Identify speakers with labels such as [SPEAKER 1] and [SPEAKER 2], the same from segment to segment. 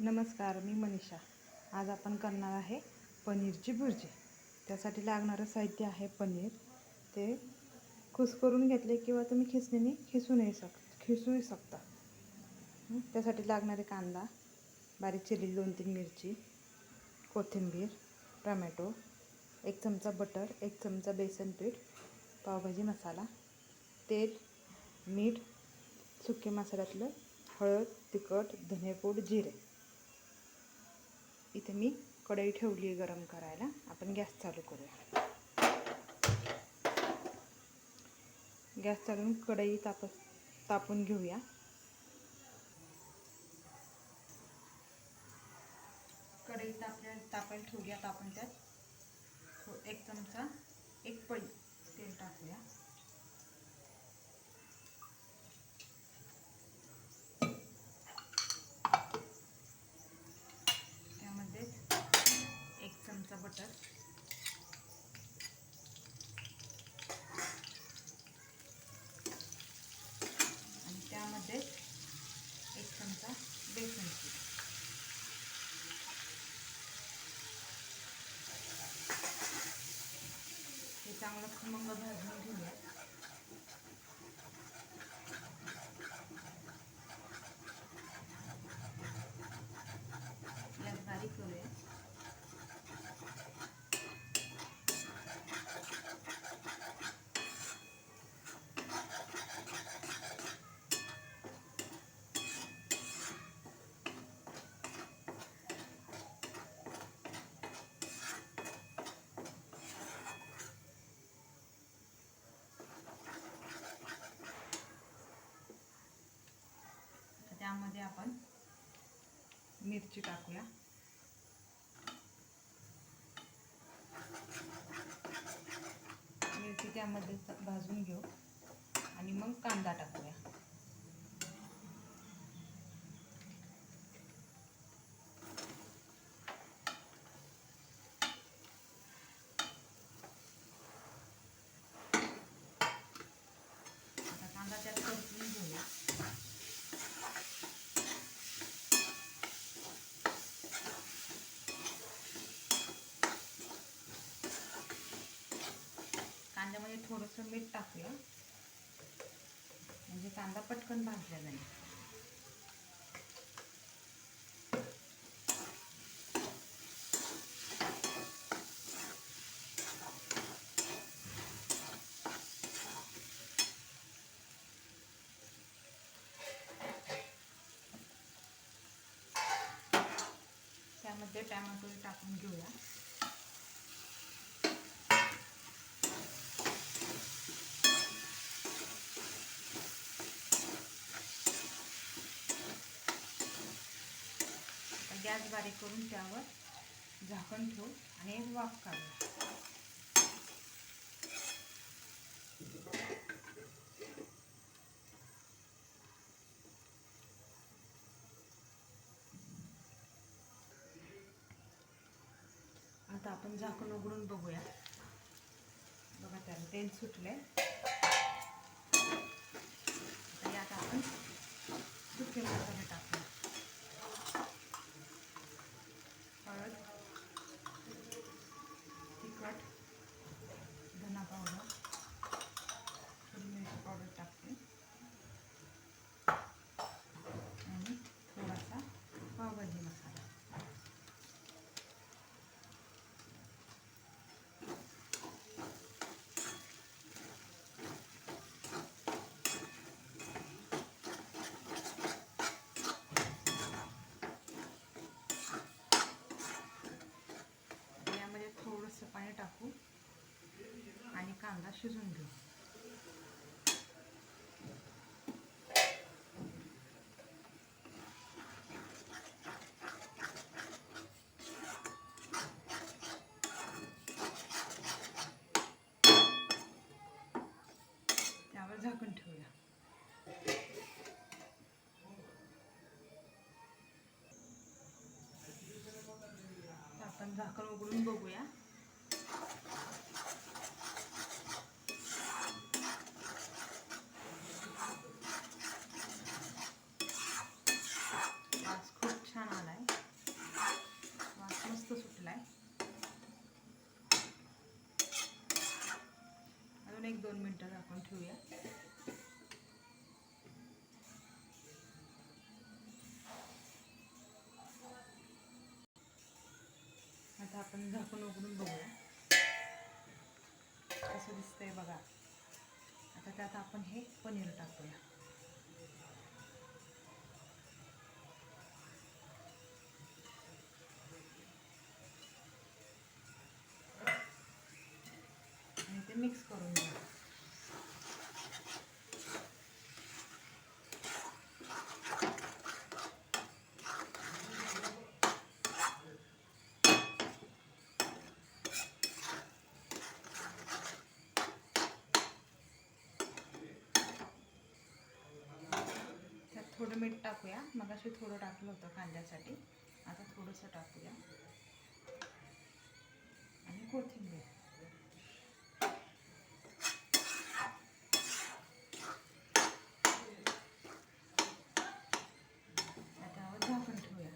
[SPEAKER 1] नमस्कार मी मनीषा. आज आपण करणार आहे पनीरची भुर्जी. त्यासाठी लागणारं साहित्य आहे पनीर. ते खुस करून घेतले किंवा तुम्ही खिसणीने खिसूनही शक खिसूही शकता. त्यासाठी लागणारे कांदा बारीक चिरलेली दोन तीन मिरची कोथिंबीर टमॅटो एक चमचा बटर एक चमचा बेसन पीठ पावभाजी मसाला तेल मीठ सुके मसाल्यातलं हळद तिखट धनेपूड जिरे. मी कढई ठेवली आहे गरम करायला. आपण गॅस चालू करूया. गॅस चालून कढई ताप तापून घेऊया. कढई तापल्या तापायला ठेवूया आता आपण त्यात. एक चमचा एक पळी तेल टाकूया. चांगलं खमंग आपण मिरची टाकूया. मिरची त्यामध्ये भाजून घेऊ आणि मग कांदा टाकूया आता कांदा त्यात परतून घेऊया कांद्यामध्ये थोडंसं मीठ टाकूया म्हणजे कांदा पटकन भाजला जाईल. त्यामध्ये टॅमॅटो टाकून घेऊया. गॅस बारीक करून त्यावर झाकण ठेवू आणि एक वाफ काढू आता आपण झाकण उघडून बघूया. बघा त्याला तेल सुटले आता यात आपण सुके मसाले टाकू हळद तिखट धना पावडर थोडी मिरची पावडर टाकते आणि थोडासा पावभाजी मसाला यामध्ये थोडंसं पाणी टाकू आणि कांदा शिजून घेऊ त्यावर झाकण ठेवूया तर आपण झाकण उघडून बघूया मिनटं झाकून ठेवूया. आता आपण झाकून उघडून बघूया. कसं दिसतंय बघा. आता त्यात आपण हे पनीर टाकूया. आणि ते मिक्स करून घ्या त्यात थोडं मीठ टाकूया. मग अशी थोडं टाकलं होतं कांद्यासाठी. आता थोडंसं टाकूया. आणि कोथिंबीर. ठेवूया.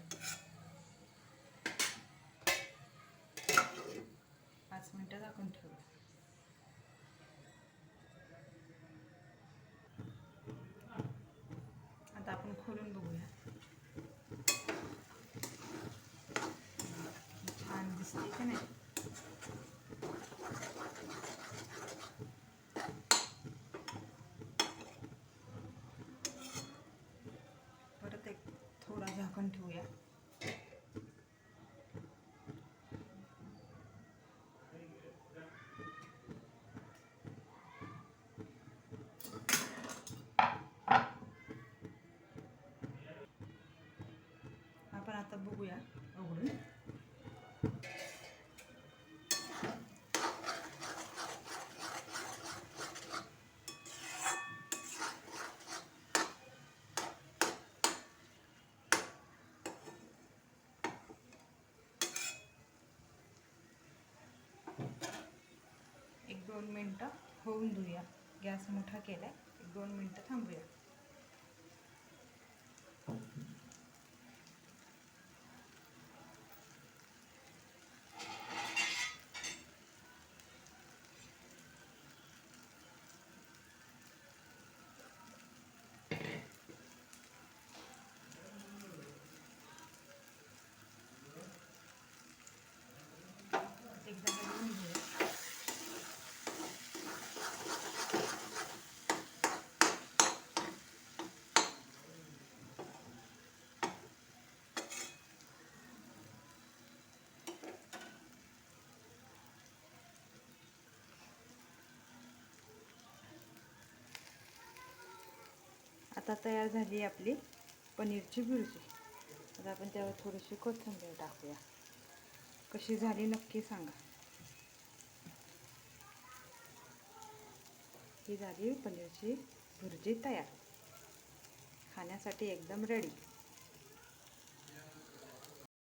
[SPEAKER 1] पाच मिनटं झाकून ठेवू आता आपण खोलून बघूया छान दिसते की नाही परत एक थोडा झाकण ठेवूया आपण आता बघूया उघडून एक दोन मिनटं होऊन देऊया गॅस मोठा केलाय. एक दोन मिनटं थांबूया. आता तयार झाली आपली पनीरची भुर्जी आता आपण त्यावर थोडीशी कोथिंबीर टाकूया. कशी झाली नक्की सांगा. ही झाली पनीरची भुर्जी तयार. खाण्यासाठी एकदम रेडी